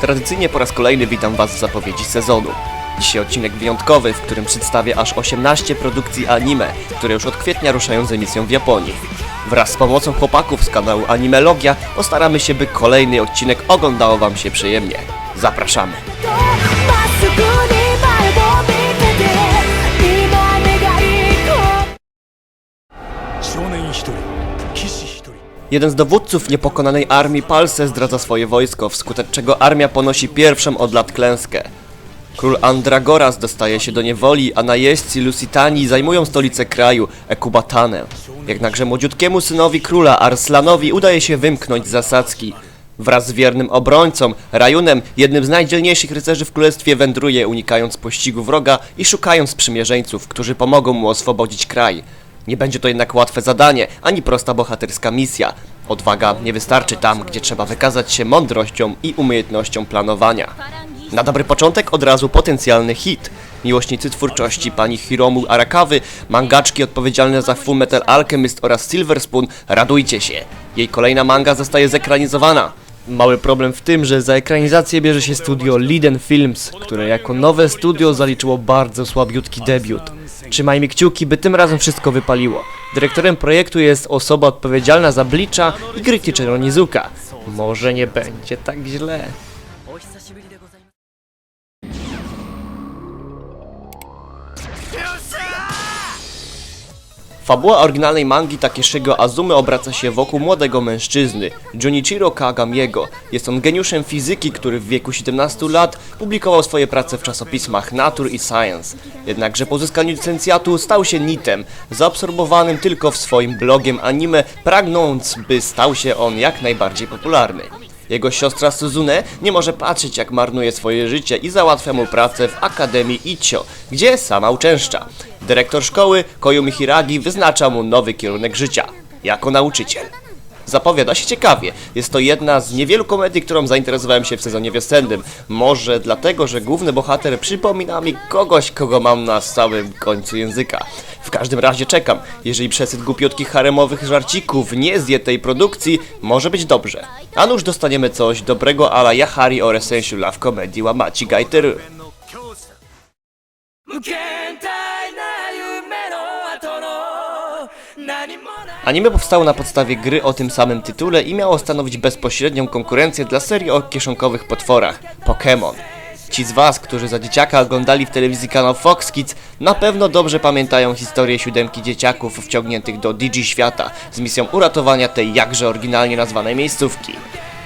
Tradycyjnie po raz kolejny witam Was w zapowiedzi sezonu. Dzisiaj odcinek wyjątkowy, w którym przedstawię aż 18 produkcji anime, które już od kwietnia ruszają z emisją w Japonii. Wraz z pomocą chłopaków z kanału Animelogia postaramy się, by kolejny odcinek oglądało Wam się przyjemnie. Zapraszamy! Jeden z dowódców niepokonanej armii Palse zdradza swoje wojsko, wskutek czego armia ponosi pierwszą od lat klęskę. Król Andragoras dostaje się do niewoli, a najeźdźcy Lusitani zajmują stolicę kraju, Ekubatanę. Jednakże młodziutkiemu synowi króla Arslanowi udaje się wymknąć z zasadzki. Wraz z wiernym obrońcą, Rajunem, jednym z najdzielniejszych rycerzy w królestwie wędruje, unikając pościgu wroga i szukając sprzymierzeńców, którzy pomogą mu oswobodzić kraj. Nie będzie to jednak łatwe zadanie, ani prosta bohaterska misja. Odwaga nie wystarczy tam, gdzie trzeba wykazać się mądrością i umiejętnością planowania. Na dobry początek od razu potencjalny hit. Miłośnicy twórczości pani Hiromu Arakawy, mangaczki odpowiedzialne za Full Metal Alchemist oraz Silver Spoon, radujcie się. Jej kolejna manga zostaje zekranizowana. Mały problem w tym, że za ekranizację bierze się studio Liden Films, które jako nowe studio zaliczyło bardzo słabiutki debiut. Trzymajmy kciuki, by tym razem wszystko wypaliło. Dyrektorem projektu jest osoba odpowiedzialna za Bleacha i gry Teacher Nizuka. Może nie będzie tak źle. Fabuła oryginalnej mangi Takeshiego Azumy obraca się wokół młodego mężczyzny, Junichiro Kagamiego. Jest on geniuszem fizyki, który w wieku 17 lat publikował swoje prace w czasopismach Nature i Science. Jednakże po uzyskaniu licencjatu stał się nitem, zaabsorbowanym tylko w swoim blogiem anime, pragnąc, by stał się on jak najbardziej popularny. Jego siostra Suzune nie może patrzeć jak marnuje swoje życie i załatwia mu pracę w Akademii Ichio, gdzie sama uczęszcza. Dyrektor szkoły, Koyumi Hiragi, wyznacza mu nowy kierunek życia, jako nauczyciel. Zapowiada się ciekawie. Jest to jedna z niewielu komedii, którą zainteresowałem się w sezonie wiosennym. Może dlatego, że główny bohater przypomina mi kogoś, kogo mam na samym końcu języka. W każdym razie czekam. Jeżeli przesyt głupiotkich haremowych żarcików nie zje tej produkcji, może być dobrze. A nuż dostaniemy coś dobrego ala Yahari Essential Love Comedy Wamachi Gaiteru. Anime powstało na podstawie gry o tym samym tytule i miało stanowić bezpośrednią konkurencję dla serii o kieszonkowych potworach Pokémon. Ci z Was, którzy za dzieciaka oglądali w telewizji kanał Fox Kids, na pewno dobrze pamiętają historię siódemki dzieciaków wciągniętych do Digi Świata z misją uratowania tej jakże oryginalnie nazwanej miejscówki.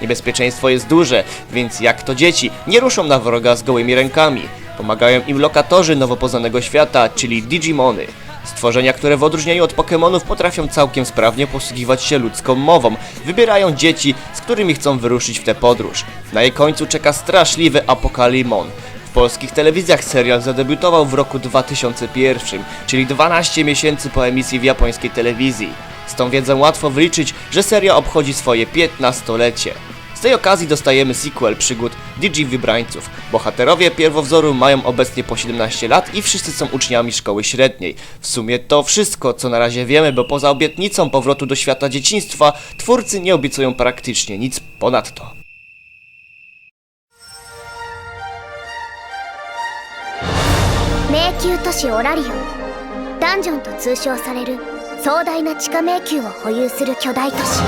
Niebezpieczeństwo jest duże, więc jak to dzieci, nie ruszą na wroga z gołymi rękami. Pomagają im lokatorzy nowo poznanego świata, czyli Digimony. Stworzenia, które w odróżnieniu od Pokémonów potrafią całkiem sprawnie posługiwać się ludzką mową, wybierają dzieci, z którymi chcą wyruszyć w tę podróż. Na jej końcu czeka straszliwy Apokalimon. W polskich telewizjach serial zadebiutował w roku 2001, czyli 12 miesięcy po emisji w japońskiej telewizji. Z tą wiedzą łatwo wyliczyć, że seria obchodzi swoje 15-lecie. Z tej okazji dostajemy sequel przygód Digi Wybrańców. Bohaterowie pierwowzoru mają obecnie po 17 lat i wszyscy są uczniami szkoły średniej. W sumie to wszystko, co na razie wiemy, bo poza obietnicą powrotu do świata dzieciństwa, twórcy nie obiecują praktycznie nic ponadto. 迷宮都市オラリオンダンジョンと通称される壮大な地下迷宮を保有する巨大都市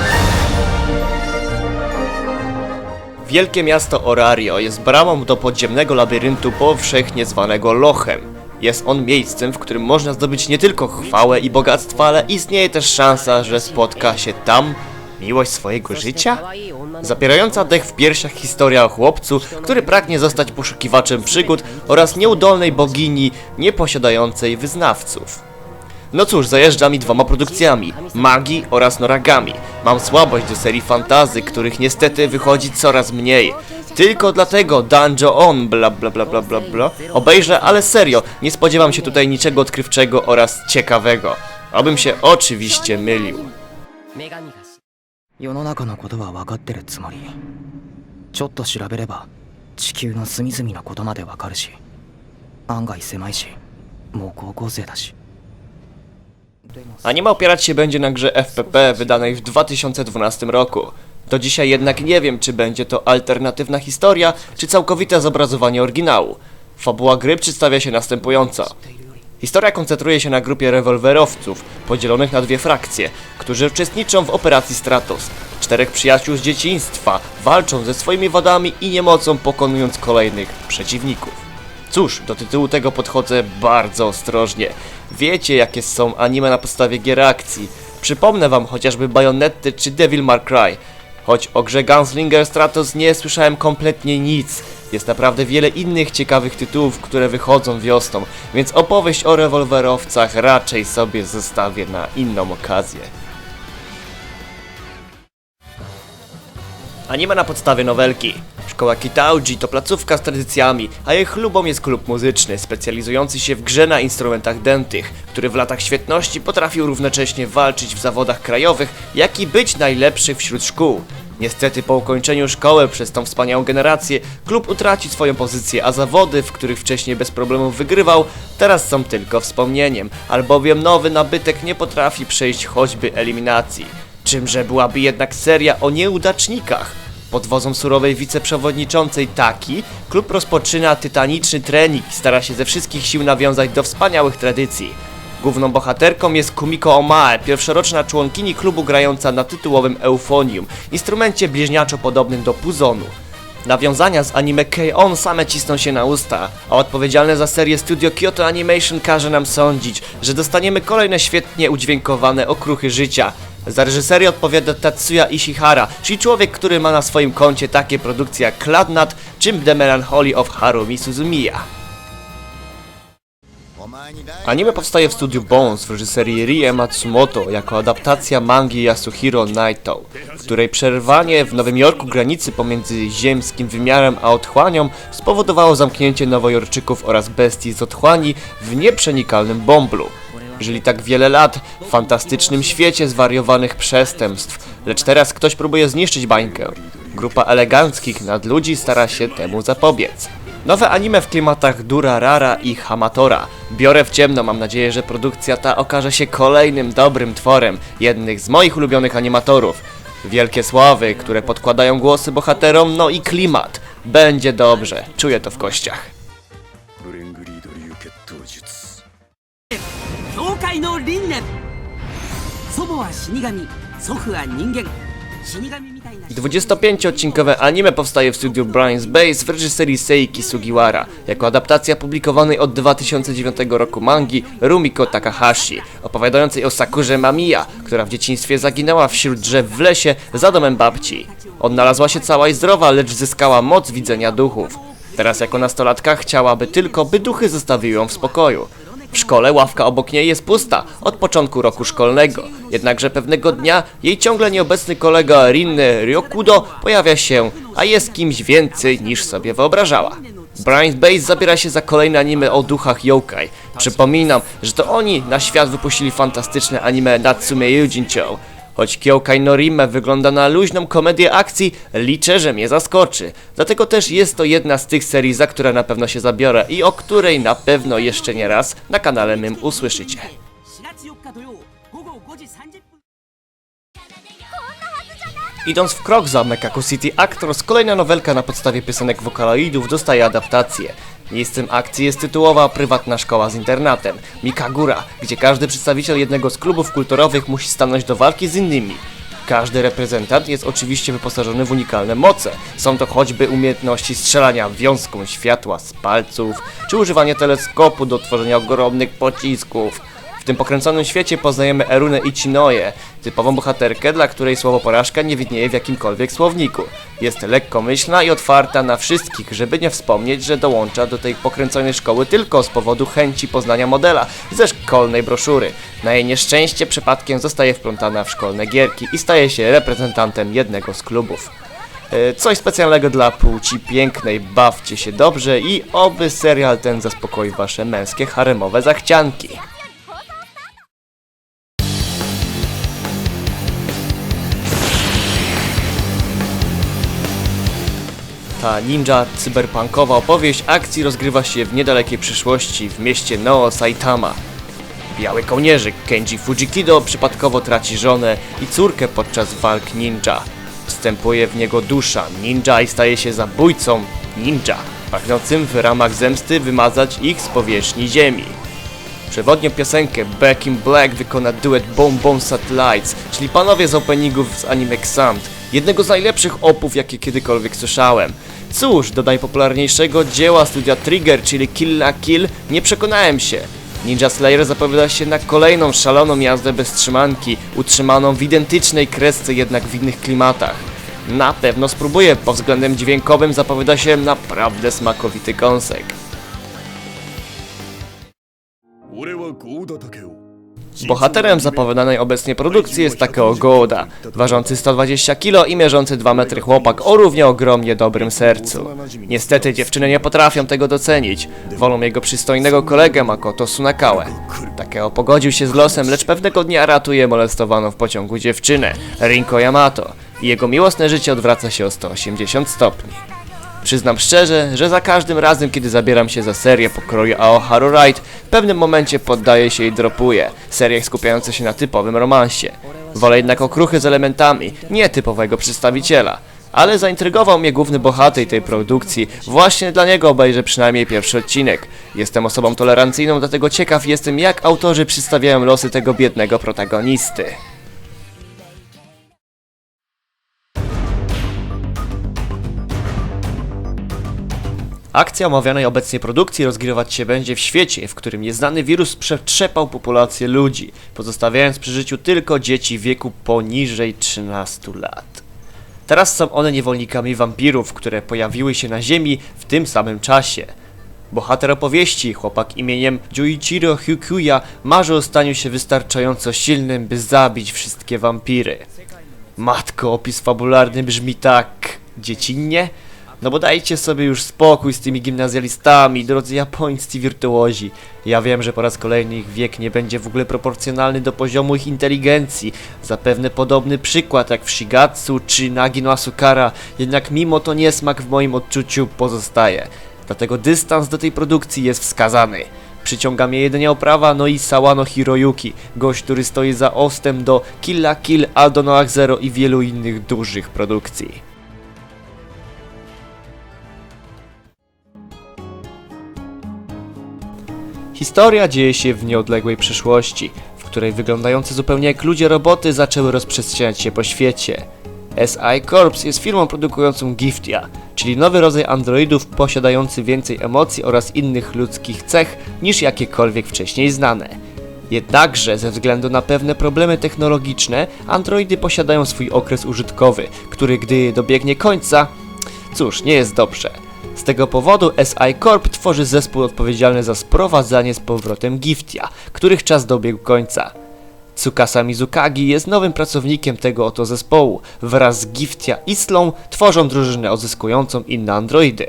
Wielkie miasto Orario jest bramą do podziemnego labiryntu powszechnie zwanego Lochem. Jest on miejscem, w którym można zdobyć nie tylko chwałę i bogactwo, ale istnieje też szansa, że spotka się tam miłość swojego życia? Zapierająca dech w piersiach historia o chłopcu, który pragnie zostać poszukiwaczem przygód oraz nieudolnej bogini nieposiadającej wyznawców. No cóż, zajeżdża mi dwoma produkcjami, Magii oraz Noragami. Mam słabość do serii fantazy, których niestety wychodzi coraz mniej. Tylko dlatego Dungeon On, bla bla bla bla bla bla, obejrzę, ale serio, nie spodziewam się tutaj niczego odkrywczego oraz ciekawego. Abym się oczywiście mylił. 世の中のことは分かってるつもり ちょっと調べれば地球の隅々のことまでわかるし案外狭いしもう高校生だし Anime opierać się będzie na grze FPP wydanej w 2012 roku. Do dzisiaj jednak nie wiem, czy będzie to alternatywna historia, czy całkowite zobrazowanie oryginału. Fabuła gry przedstawia się następująco. Historia koncentruje się na grupie rewolwerowców, podzielonych na dwie frakcje, którzy uczestniczą w operacji Stratos. Czterech przyjaciół z dzieciństwa walczą ze swoimi wadami i niemocą, pokonując kolejnych przeciwników. Cóż, do tytułu tego podchodzę bardzo ostrożnie. Wiecie, jakie są anime na podstawie gier akcji. Przypomnę wam chociażby Bayonetty czy Devil May Cry. Choć o grze Gunslinger Stratos nie słyszałem kompletnie nic. Jest naprawdę wiele innych ciekawych tytułów, które wychodzą wiosną, więc opowieść o rewolwerowcach raczej sobie zostawię na inną okazję. Anime na podstawie nowelki. Szkoła Kitauji to placówka z tradycjami, a jej chlubą jest klub muzyczny, specjalizujący się w grze na instrumentach dętych, który w latach świetności potrafił równocześnie walczyć w zawodach krajowych, jak i być najlepszy wśród szkół. Niestety po ukończeniu szkoły przez tą wspaniałą generację klub utraci swoją pozycję, a zawody, w których wcześniej bez problemów wygrywał, teraz są tylko wspomnieniem, albowiem nowy nabytek nie potrafi przejść choćby eliminacji. Czymże byłaby jednak seria o nieudacznikach? Pod wodzą surowej wiceprzewodniczącej Taki, klub rozpoczyna tytaniczny trening i stara się ze wszystkich sił nawiązać do wspaniałych tradycji. Główną bohaterką jest Kumiko Omae, pierwszoroczna członkini klubu grająca na tytułowym eufonium, instrumencie bliźniaczo podobnym do puzonu. Nawiązania z anime K-On same cisną się na usta, a odpowiedzialne za serię studio Kyoto Animation każe nam sądzić, że dostaniemy kolejne świetnie udźwiękowane okruchy życia. Za reżyserię odpowiada Tatsuya Ishihara, czyli człowiek, który ma na swoim koncie takie produkcje jak Cladnut czy The Melancholy of Harumi Suzumiya. Anime powstaje w studiu Bones w reżyserii Rie Matsumoto jako adaptacja mangi Yasuhiro Naito, w której przerwanie w Nowym Jorku granicy pomiędzy ziemskim wymiarem a otchłanią spowodowało zamknięcie nowojorczyków oraz bestii z otchłani w nieprzenikalnym bąblu. Żyli tak wiele lat w fantastycznym świecie zwariowanych przestępstw, lecz teraz ktoś próbuje zniszczyć bańkę. Grupa eleganckich nadludzi stara się temu zapobiec. Nowe anime w klimatach Durarara i Hamatora. Biorę w ciemno, mam nadzieję, że produkcja ta okaże się kolejnym dobrym tworem jednych z moich ulubionych animatorów. Wielkie sławy, które podkładają głosy bohaterom, no i klimat. Będzie dobrze, czuję to w kościach. 25-odcinkowe anime powstaje w studiu Brian's Base w reżyserii Seiki Sugiwara, jako adaptacja publikowanej od 2009 roku mangi Rumiko Takahashi, opowiadającej o Sakurze Mamiya, która w dzieciństwie zaginęła wśród drzew w lesie za domem babci. Odnalazła się cała i zdrowa, lecz zyskała moc widzenia duchów. Teraz jako nastolatka chciałaby tylko, by duchy zostawiły ją w spokoju. W szkole ławka obok niej jest pusta od początku roku szkolnego, jednakże pewnego dnia jej ciągle nieobecny kolega Rinne Ryokudo pojawia się, a jest kimś więcej niż sobie wyobrażała. Brian Base zabiera się za kolejne anime o duchach yokai. Przypominam, że to oni na świat wypuścili fantastyczne anime Natsume Yujincho. Choć Kyokai no Rime wygląda na luźną komedię akcji, liczę, że mnie zaskoczy. Dlatego też jest to jedna z tych serii, za które na pewno się zabiorę i o której na pewno jeszcze nie raz na kanale mym usłyszycie. Idąc w krok za Mekako City Actors, kolejna nowelka na podstawie piosenek wokaloidów dostaje adaptację. Miejscem akcji jest tytułowa prywatna szkoła z internatem, Mikagura, gdzie każdy przedstawiciel jednego z klubów kulturowych musi stanąć do walki z innymi. Każdy reprezentant jest oczywiście wyposażony w unikalne moce. Są to choćby umiejętności strzelania wiązką światła z palców, czy używanie teleskopu do tworzenia ogromnych pocisków. W tym pokręconym świecie poznajemy Erunę Ichinoe, typową bohaterkę, dla której słowo porażka nie widnieje w jakimkolwiek słowniku. Jest lekkomyślna i otwarta na wszystkich, żeby nie wspomnieć, że dołącza do tej pokręconej szkoły tylko z powodu chęci poznania modela ze szkolnej broszury. Na jej nieszczęście przypadkiem zostaje wplątana w szkolne gierki i staje się reprezentantem jednego z klubów. E, Coś specjalnego dla płci pięknej, bawcie się dobrze i oby serial ten zaspokoi wasze męskie haremowe zachcianki. Ta ninja cyberpunkowa opowieść akcji rozgrywa się w niedalekiej przyszłości w mieście Neo Saitama. Biały kołnierzyk Kenji Fujikido przypadkowo traci żonę i córkę podczas walk ninja. Wstępuje w niego dusza ninja i staje się zabójcą ninja, pragnącym w ramach zemsty wymazać ich z powierzchni ziemi. Przewodnią piosenkę Back in Black wykona duet Bomb Bomb Satellites, czyli panowie z openingów z anime Xant, jednego z najlepszych opów jakie kiedykolwiek słyszałem. Cóż, do najpopularniejszego dzieła studia Trigger, czyli Kill la Kill, nie przekonałem się. Ninja Slayer zapowiada się na kolejną szaloną jazdę bez trzymanki, utrzymaną w identycznej kresce jednak w innych klimatach. Na pewno spróbuję, pod względem dźwiękowym zapowiada się naprawdę smakowity kąsek. 俺はゴーダ竹を Bohaterem zapowiadanej obecnie produkcji jest Takeo Goda, ważący 120 kg i mierzący 2 metry chłopak o równie ogromnie dobrym sercu. Niestety dziewczyny nie potrafią tego docenić, wolą jego przystojnego kolegę Makoto Sunakałę. Takeo pogodził się z losem, lecz pewnego dnia ratuje molestowaną w pociągu dziewczynę, Rinko Yamato, i jego miłosne życie odwraca się o 180 stopni. Przyznam szczerze, że za każdym razem, kiedy zabieram się za serię pokroju Aoharu Ride, w pewnym momencie poddaję się i dropuję. Serię skupiające się na typowym romansie. Wolę jednak okruchy z elementami, nie typowego przedstawiciela. Ale zaintrygował mnie główny bohater tej produkcji, właśnie dla niego obejrzę przynajmniej pierwszy odcinek. Jestem osobą tolerancyjną, dlatego ciekaw jestem jak autorzy przedstawiają losy tego biednego protagonisty. Akcja omawianej obecnie produkcji rozgrywać się będzie w świecie, w którym nieznany wirus przetrzepał populację ludzi, pozostawiając przy życiu tylko dzieci w wieku poniżej 13 lat. Teraz są one niewolnikami wampirów, które pojawiły się na Ziemi w tym samym czasie. Bohater opowieści, chłopak imieniem Juichiro Hyukuya, marzy o staniu się wystarczająco silnym, by zabić wszystkie wampiry. Matko, opis fabularny brzmi tak... dziecinnie? No bo dajcie sobie już spokój z tymi gimnazjalistami, drodzy japońscy wirtuozi. Ja wiem, że po raz kolejny ich wiek nie będzie w ogóle proporcjonalny do poziomu ich inteligencji. Zapewne podobny przykład jak w Shigatsu czy Nagi no Asukara, jednak mimo to niesmak w moim odczuciu pozostaje. Dlatego dystans do tej produkcji jest wskazany. Przyciąga mnie jedynie oprawa, no i Sawano Hiroyuki, gość, który stoi za ostem do Kill la Kill, Aldo Noah Zero i wielu innych dużych produkcji. Historia dzieje się w nieodległej przyszłości, w której wyglądające zupełnie jak ludzie roboty zaczęły rozprzestrzeniać się po świecie. SI Corps jest firmą produkującą Giftia, czyli nowy rodzaj androidów posiadający więcej emocji oraz innych ludzkich cech niż jakiekolwiek wcześniej znane. Jednakże ze względu na pewne problemy technologiczne, androidy posiadają swój okres użytkowy, który gdy dobiegnie końca, cóż, nie jest dobrze. Z tego powodu SI Corp tworzy zespół odpowiedzialny za sprowadzanie z powrotem Giftia, których czas dobiegł końca. Tsukasa Mizukagi jest nowym pracownikiem tego oto zespołu. Wraz z Giftia i Slą tworzą drużynę odzyskującą inne androidy.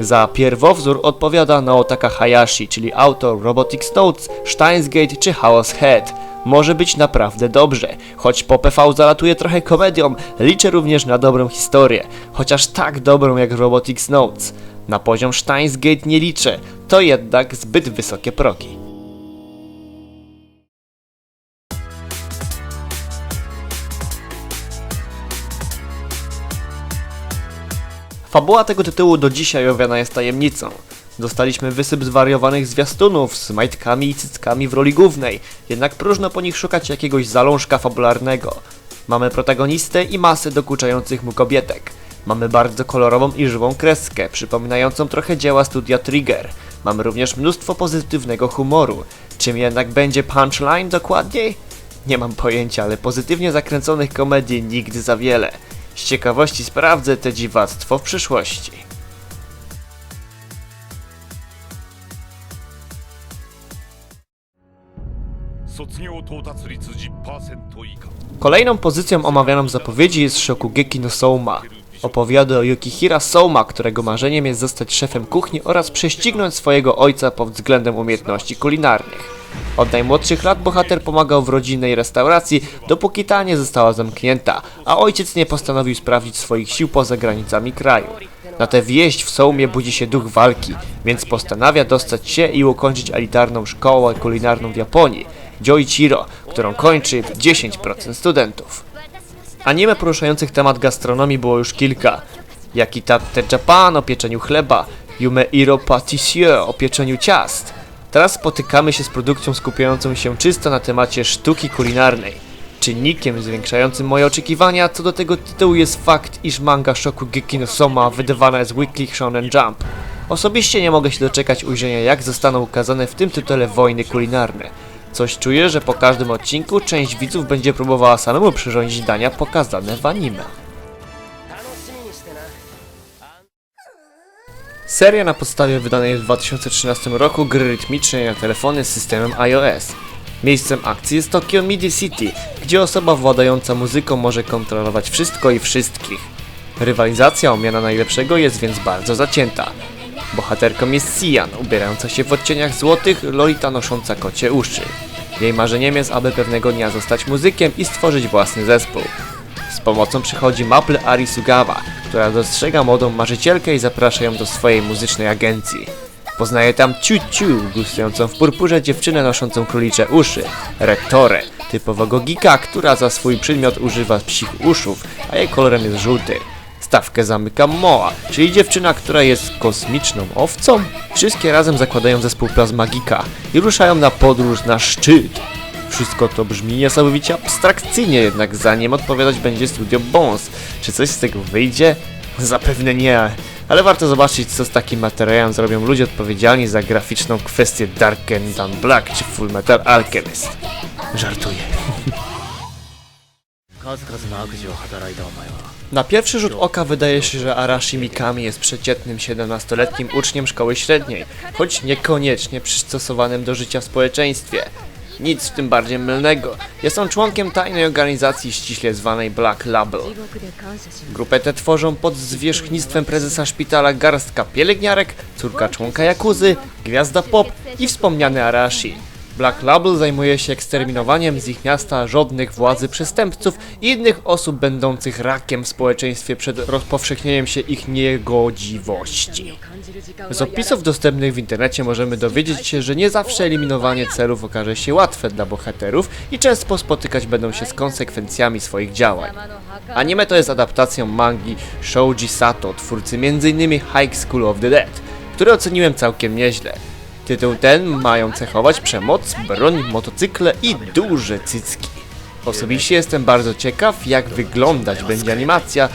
Za pierwowzór odpowiada Naotaka Hayashi, czyli autor Robotics Notes, Steins Gate czy Chaos Head. Może być naprawdę dobrze, choć po PV zalatuje trochę komedią, liczę również na dobrą historię, chociaż tak dobrą jak Robotics Notes. Na poziom Steins Gate nie liczę, to jednak zbyt wysokie progi. Fabuła tego tytułu do dzisiaj owiana jest tajemnicą. Dostaliśmy wysyp zwariowanych zwiastunów z majtkami i cyckami w roli głównej, jednak próżno po nich szukać jakiegoś zalążka fabularnego. Mamy protagonistę i masę dokuczających mu kobietek. Mamy bardzo kolorową i żywą kreskę, przypominającą trochę dzieła studia Trigger. Mamy również mnóstwo pozytywnego humoru. Czym jednak będzie punchline dokładniej? Nie mam pojęcia, ale pozytywnie zakręconych komedii nigdy za wiele. Z ciekawości sprawdzę te dziwactwo w przyszłości. Kolejną pozycją omawianą w zapowiedzi jest Shokugeki no Souma, Opowiada o Yukihira Souma, którego marzeniem jest zostać szefem kuchni oraz prześcignąć swojego ojca pod względem umiejętności kulinarnych. Od najmłodszych lat bohater pomagał w rodzinnej restauracji, dopóki ta nie została zamknięta, a ojciec nie postanowił sprawdzić swoich sił poza granicami kraju. Na tę wieść w Sołmie budzi się duch walki, więc postanawia dostać się i ukończyć elitarną szkołę kulinarną w Japonii, Joichiro, którą kończy 10% studentów. Anime poruszających temat gastronomii było już kilka, jak i Tate Japan o pieczeniu chleba, Yume Iro Patissier o pieczeniu ciast. Teraz spotykamy się z produkcją skupiającą się czysto na temacie sztuki kulinarnej. Czynnikiem zwiększającym moje oczekiwania co do tego tytułu jest fakt, iż manga Shokugeki no Soma wydawana jest Weekly Shonen Jump. Osobiście nie mogę się doczekać ujrzenia jak zostaną ukazane w tym tytule wojny kulinarne. Coś czuję, że po każdym odcinku część widzów będzie próbowała samemu przyrządzić dania pokazane w anime. Seria na podstawie wydanej w 2013 roku gry rytmicznej na telefony z systemem iOS. Miejscem akcji jest Tokyo Midi City, gdzie osoba władająca muzyką może kontrolować wszystko i wszystkich. Rywalizacja o miana najlepszego jest więc bardzo zacięta. Bohaterką jest Sian, ubierająca się w odcieniach złotych, Lolita nosząca kocie uszy. Jej marzeniem jest, aby pewnego dnia zostać muzykiem i stworzyć własny zespół. Z pomocą przychodzi Maple Arisugawa, która dostrzega młodą marzycielkę i zaprasza ją do swojej muzycznej agencji. Poznaje tam Ciu Ciu, gustującą w purpurze dziewczynę noszącą królicze uszy, Rektore, typowego geeka, która za swój przedmiot używa psich uszów, a jej kolorem jest żółty. Stawkę zamyka Moa, czyli dziewczyna, która jest kosmiczną owcą. Wszystkie razem zakładają zespół Plazmagika i ruszają na podróż na szczyt. Wszystko to brzmi niesamowicie abstrakcyjnie, jednak zanim odpowiadać będzie studio Bones. Czy coś z tego wyjdzie? Zapewne nie, ale warto zobaczyć co z takim materiałem zrobią ludzie odpowiedzialni za graficzną kwestię Dark and Black czy Full Metal Alchemist. Żartuję. Na pierwszy rzut oka wydaje się, że Arashi Mikami jest przeciętnym 17-letnim uczniem szkoły średniej, choć niekoniecznie przystosowanym do życia w społeczeństwie. Nic w tym bardziej mylnego. Jest on członkiem tajnej organizacji ściśle zwanej Black Label. Grupę tę tworzą pod zwierzchnictwem prezesa szpitala garstka pielęgniarek, córka członka Jakuzy, gwiazda pop i wspomniany Arashi. Black Label zajmuje się eksterminowaniem z ich miasta żadnych władzy przestępców i innych osób będących rakiem w społeczeństwie przed rozpowszechnieniem się ich niegodziwości. Z opisów dostępnych w internecie możemy dowiedzieć się, że nie zawsze eliminowanie celów okaże się łatwe dla bohaterów i często spotykać będą się z konsekwencjami swoich działań. Anime to jest adaptacją mangi Shouji Sato, twórcy m.in. High School of the Dead, który oceniłem całkiem nieźle. Tytuł ten mają cechować przemoc, broń, motocykle i duże cycki. Osobiście jestem bardzo ciekaw, jak wyglądać będzie animacja.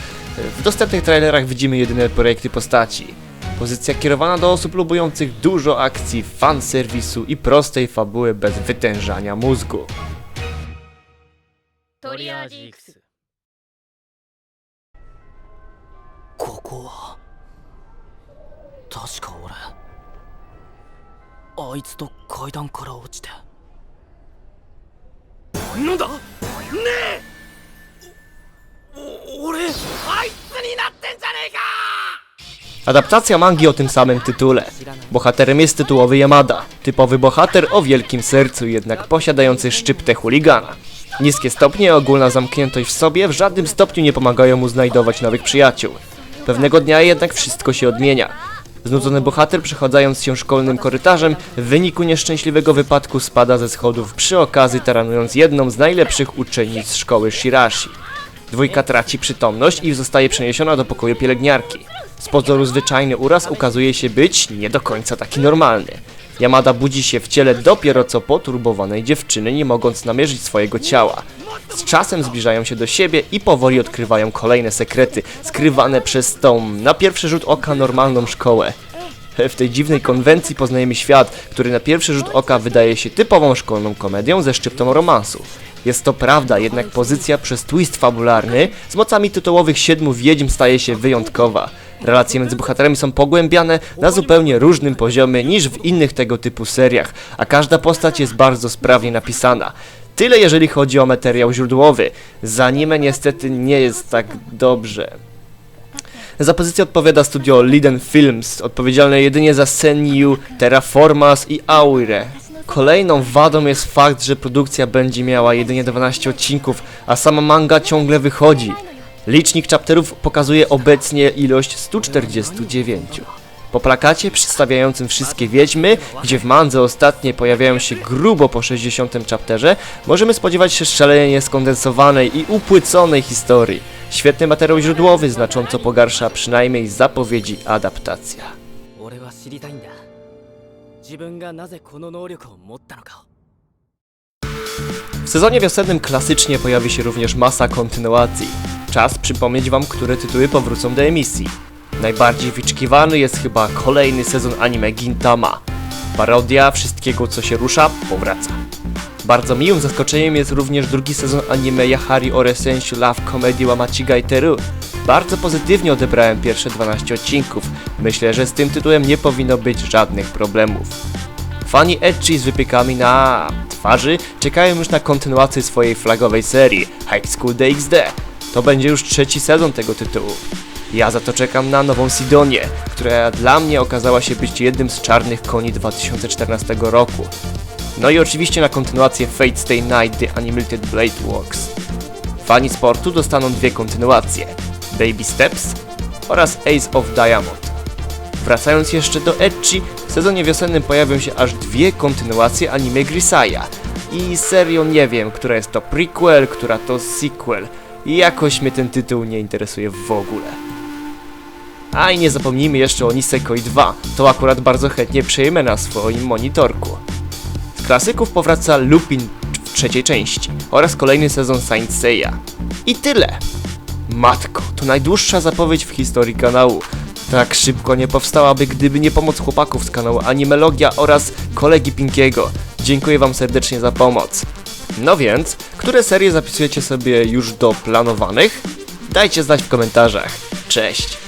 W dostępnych trailerach widzimy jedyne projekty postaci. Pozycja kierowana do osób lubujących dużo akcji, fanserwisu i prostej fabuły bez wytężania mózgu. ここは確か俺 あいつと階段から落ちてなんだねえお俺あいつになってんじゃねえか Adaptacja mangi o tym samym tytule. Bohaterem jest tytułowy Yamada, typowy bohater o wielkim sercu, jednak posiadający szczyptę chuligana. Niskie stopnie i ogólna zamkniętość w sobie w żadnym stopniu nie pomagają mu znajdować nowych przyjaciół. Pewnego dnia jednak wszystko się odmienia. Znudzony bohater, przechodzając się szkolnym korytarzem, w wyniku nieszczęśliwego wypadku spada ze schodów, przy okazji taranując jedną z najlepszych uczennic szkoły Shirashi. Dwójka traci przytomność i zostaje przeniesiona do pokoju pielęgniarki. Z pozoru zwyczajny uraz ukazuje się być nie do końca taki normalny. Yamada budzi się w ciele dopiero co poturbowanej dziewczyny, nie mogąc namierzyć swojego ciała. Z czasem zbliżają się do siebie i powoli odkrywają kolejne sekrety, skrywane przez tą, na pierwszy rzut oka, normalną szkołę. W tej dziwnej konwencji poznajemy świat, który na pierwszy rzut oka wydaje się typową szkolną komedią ze szczyptą romansu. Jest to prawda, jednak pozycja przez twist fabularny z mocami tytułowych siedmiu wiedźm staje się wyjątkowa. Relacje między bohaterami są pogłębiane na zupełnie różnym poziomie niż w innych tego typu seriach, a każda postać jest bardzo sprawnie napisana. Tyle jeżeli chodzi o materiał źródłowy. Z anime niestety nie jest tak dobrze. Za pozycję odpowiada studio Liden Films, odpowiedzialne jedynie za Senyu, Terraformas i Aure. Kolejną wadą jest fakt, że produkcja będzie miała jedynie 12 odcinków, a sama manga ciągle wychodzi. Licznik chapterów pokazuje obecnie ilość 149. Po plakacie przedstawiającym wszystkie wiedźmy, gdzie w mandze ostatnie pojawiają się grubo po 60 chapterze, możemy spodziewać się szalenie skondensowanej i upłyconej historii. Świetny materiał źródłowy znacząco pogarsza przynajmniej zapowiedzi adaptacja. 俺は知りたいんだ自分がなぜこの能力を持ったのかを w sezonie wiosennym klasycznie pojawi się również masa kontynuacji. Czas przypomnieć wam, które tytuły powrócą do emisji. Najbardziej wyczekiwany jest chyba kolejny sezon anime Gintama. Parodia wszystkiego co się rusza powraca. Bardzo miłym zaskoczeniem jest również drugi sezon anime Yahari Oresenshu Love Comedy wa Machigai Teru. Bardzo pozytywnie odebrałem pierwsze 12 odcinków. Myślę, że z tym tytułem nie powinno być żadnych problemów. Fani ecchi z wypiekami na twarzy czekają już na kontynuację swojej flagowej serii High School DxD. To będzie już trzeci sezon tego tytułu. Ja za to czekam na nową Sidonię, która dla mnie okazała się być jednym z czarnych koni 2014 roku. No i oczywiście na kontynuację Fate Stay Night The Animated Blade Works. Fani sportu dostaną dwie kontynuacje: Baby Steps oraz Ace of Diamond. Wracając jeszcze do Ecchi, w sezonie wiosennym pojawią się aż dwie kontynuacje anime Grisaya. I serio nie wiem, która jest to prequel, która to sequel. Jakoś mnie ten tytuł nie interesuje w ogóle. A i nie zapomnijmy jeszcze o Nisekoi 2, to akurat bardzo chętnie przejmę na swoim monitorku. Z klasyków powraca Lupin w trzeciej części oraz kolejny sezon Saint Seiya. I tyle! Matko, to najdłuższa zapowiedź w historii kanału. Tak szybko nie powstałaby, gdyby nie pomoc chłopaków z kanału Animelogia oraz kolegi Pinkiego. Dziękuję wam serdecznie za pomoc. No więc, które serie zapisujecie sobie już do planowanych? Dajcie znać w komentarzach. Cześć!